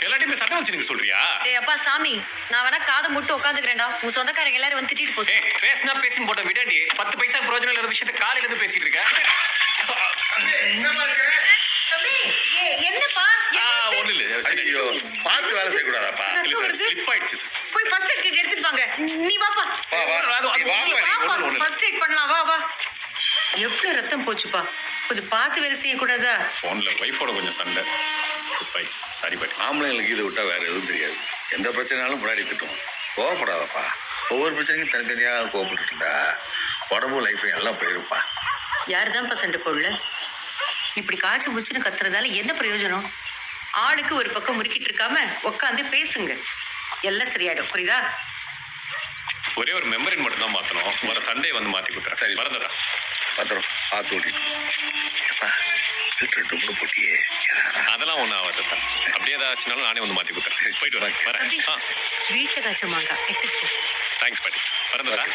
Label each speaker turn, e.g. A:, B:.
A: எல்லாத்தையுமே சண்டை வச்சு நீங்க சொல்றியா?
B: டேய் அப்பா சாமி. நான் வேணா காதை முட்டு உட்காந்துக்கிறேன்டா. உங்க சொந்தக்காரங்க எல்லாரும் வந்து திட்டிட்டு போச்சு.
A: ஏய் பேசினா பேசின்னு போட்ட விடாடி. பத்து பைசா பிரயோஜனம் இல்லாத விஷயத்த காலையில இருந்து பேசிட்டு இருக்க.
C: என்னப்பா?
A: ஆ, ஒண்ணும் இல்ல சரி.
D: ஐயோ பார்த்து வேலை செய்யக்கூடாதாப்பா?
A: இல்ல சார் ஸ்லிப் ஆயிடுச்சு சார்.
C: போய் ஃபர்ஸ்ட் எய்ட் கிட் எடுத்துட்டு வாங்க. நீ வாப்பா.
D: வா வா.
A: அது-.
C: வாப்பா. ஃபர்ஸ்ட் எய்ட் பண்ணலாம்? வா எவ்வளவு ரத்தம் போச்சுப்பா. கொஞ்சம் பார்த்து வேலை செய்யக்கூடாதா?
A: போன்ல ஒய்ஃபோட கொஞ்சம் சண்டை. ஸ்லிப் ஆயிடுச்சு. சாரி பாட்டி
D: ஆம்பளைங்களுக்கு இதை விட்டா வேற எதுவும் தெரியாது. எந்த பிரச்சனைனாலும் முன்னாடி திட்டும் கோவப்படாதப்பா. ஒவ்வொரு பிரச்சனைக்கும் தனித்தனியாக கோவப்பட்டு இருந்தா உடம்பு லைஃப் நல்லா போயிருப்பா
C: யாருதான்ப்பா சண்டை போடல? இப்படி காய்ச்சி முச்சுன்னு கத்துறதால என்ன பிரயோஜனம்? ஆளுக்கு ஒரு பக்கம் முறுக்கிட்டு இருக்காம உட்காந்து பேசுங்க. எல்லாம் சரியாயிடும். புரியுதா?
A: ஒரே ஒரு மெமரின் மட்டும் தான் மாத்தணும். வர சண்டே வந்து மாத்தி கொடுத்துறேன்.
D: சரி.
A: மறந்துடா
D: பத்திரம் பார்த்து ஓட்டிட்டு. எப்பா வீட்டு போட்டியே.
A: அதெல்லாம் ஒன்றும் ஆகாது அப்படியே ஏதாச்சுனாலும் நானே வந்து மாத்தி கொடுத்துறேன். போயிட்டு வரேன். வரேன். ஆ.
C: வீட்டை காய்ச்ச மாங்காய். எடுத்துட்டு போ.
A: தேங்க்ஸ் பாட்டி. மறந்துடா